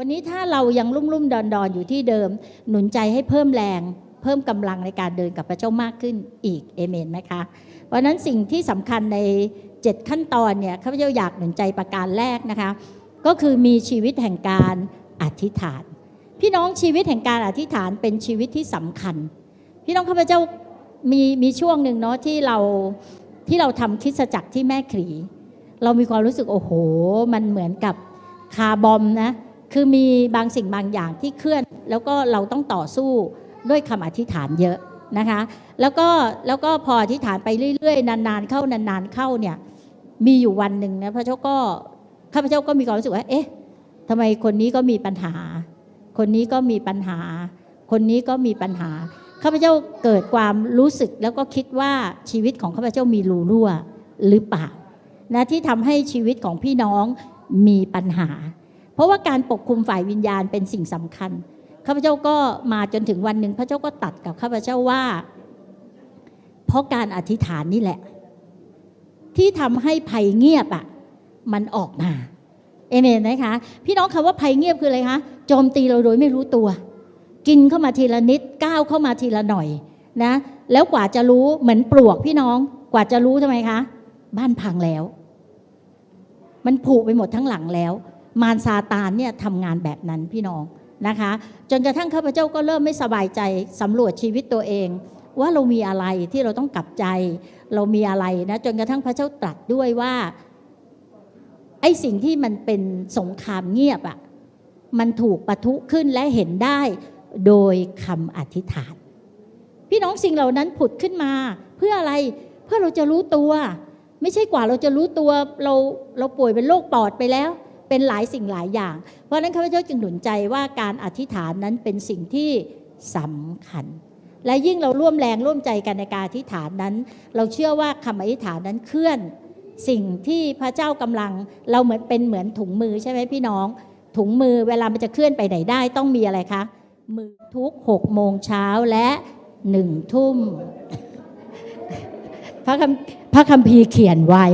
วันนี้ถ้าเรายังลุ่มลุ่มดอนดอนอยู่ที่เดิม หนุนใจให้เพิ่มแรง เพิ่มกำลังในการเดินกับพระเจ้ามากขึ้นอีกเอเมนไหมคะเพราะนั้นสิ่งที่สำคัญใน 7 ขั้นตอนเนี่ยข้าพเจ้าอยากหนุนใจประการแรกนะคะ ก็คือมีชีวิตแห่งการอธิษฐาน พี่น้องชีวิตแห่งการอธิษฐานเป็นชีวิตที่สำคัญ พี่น้องข้าพเจ้ามีมีช่วงหนึ่งเนาะที่เราที่เราทำคิดจักรที่แม่ขีเรามีความรู้สึกโอ้โห มันเหมือนกับคาบอมนะ คือมีบางสิ่งบางอย่างที่เคลื่อน แล้วก็เราต้องต่อสู้ด้วยคำอธิษฐานเยอะนะคะ แล้วก็แล้วก็พออธิษฐานไปเรื่อยๆ นานๆเข้านานๆเข้าเนี่ยมีอยู่วันหนึ่งนะพระเจ้าก็ข้าพเจ้าก็มีความรู้สึกว่า เอ๊ะทำไมคนนี้ก็มีปัญหา คนนี้ก็มีปัญหา คนนี้ก็มีปัญหาข้าพเจ้าเกิดความรู้สึกแล้วก็คิดว่าชีวิตของข้าพเจ้ามีรูรั่วหรือเปล่านะที่ทำให้ชีวิตของพี่น้องมีปัญหา เพราะว่าการปกคุมฝ่ายวิญญาณเป็นสิ่งสำคัญข้าพเจ้าก็มาจนถึงวันหนึ่งพระเจ้าก็ตัดกับข้าพเจ้าว่า เพราะการอธิษฐานนี่แหละ ที่ทำให้ภัยเงียบอะมันออกมาเอเมนนะคะพี่น้องคำว่าภัยเงียบคืออะไรคะโจมตีเราโดยไม่รู้ตัว กินเข้ามาทีละนิดก้าวเข้ามาทีละหน่อยนะแล้วกว่าจะรู้เหมือนปลวกพี่น้องกว่าจะรู้ทำไมคะ บ้านพังแล้ว มันผุไปหมดทั้งหลังแล้ว มารซาตานเนี่ยทำงานแบบนั้นพี่น้องนะคะ จนกระทั่งข้าพเจ้าก็เริ่มไม่สบายใจสำรวจชีวิตตัวเอง ว่าเรามีอะไรที่เราต้องกลับใจ เรามีอะไรนะจนกระทั่งพระเจ้าตรัสด้วยว่าไอ้สิ่งที่มันเป็นสงครามเงียบอะ่ะมันถูกปะทุขึ้นและเห็นได้โดยคำอธิษฐาน พี่น้องสิ่งเหล่านั้นผุดขึ้นมาเพื่ออะไรเพื่อเราจะรู้ตัว ไม่ใช่กว่าเราจะรู้ตัวเราเราป่วยเป็นโรคปอดไปแล้ว เป็นหลายสิ่งหลายอย่าง เพราะนั้นข้าพเจ้าจึงหนุนใจว่าการอธิษฐานนั้นเป็นสิ่งที่สำคัญ และยิ่งเราร่วมแรงร่วมใจกันในการอธิษฐานนั้น เราเชื่อว่าคำอธิษฐานนั้นเคลื่อน สิ่งที่พระเจ้ากำลังเราเหมือนเป็นเหมือนถุงมือใช่ไหมพี่น้อง ถุงมือเวลามันจะเคลื่อนไปไหนได้ต้องมีอะไรคะมือทุกหกโมงเช้าและหนึ่งทุ่มพระคำพระคัมภีร์เขียนไว้